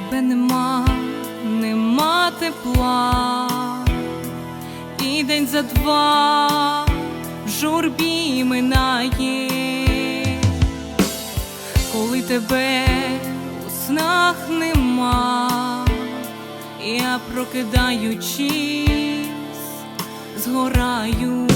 нема, нема тепла, і день за два в журбі минає, коли тебе у снах нема, я прокидаючись, згораю,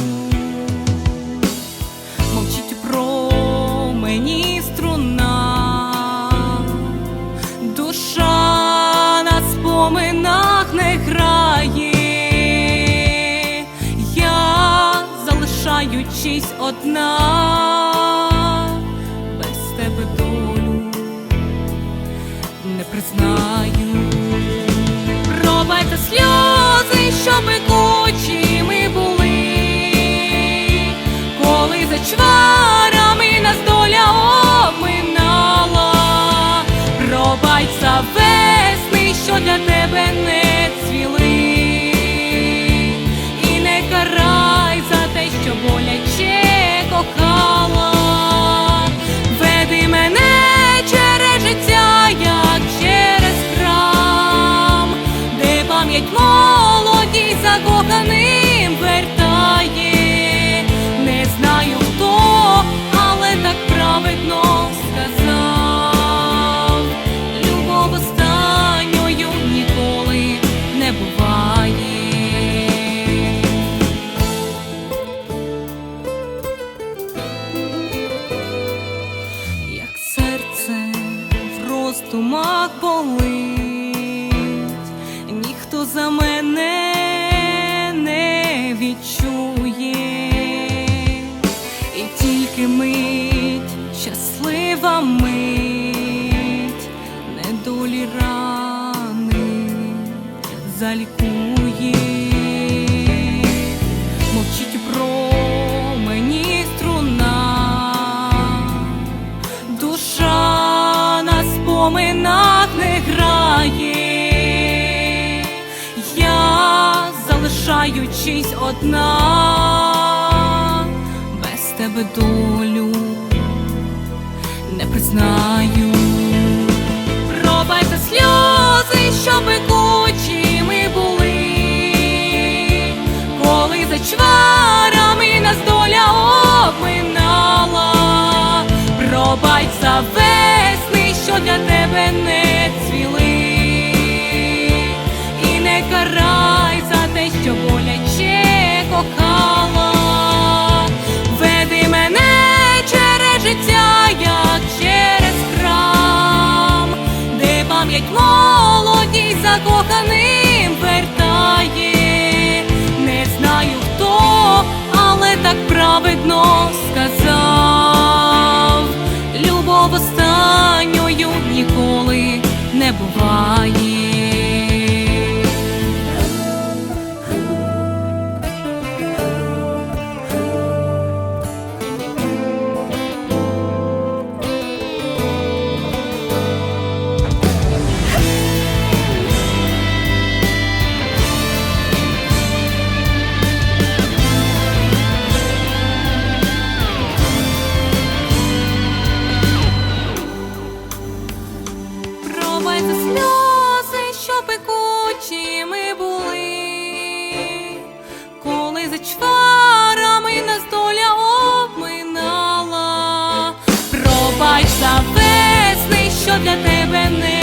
залишаючись одна, без тебе долю не признаю. Пробайте сльози, що пекучими роздумах болить, ніхто за мене не відчує, і тільки мить, щаслива мить, недолі рани залікує, грає, я залишаючись одна, без тебе долю не признаю. Пробайте сльози, що пекучими були, коли за чварами нас доля обминала, пробач за весни, що для тебе не цвіли, закоханим вертає, не знаю хто, але так праведно сказав, любов останньою ніколи не буває. Чварами нас доля обминала, пробач за весни, що для тебе не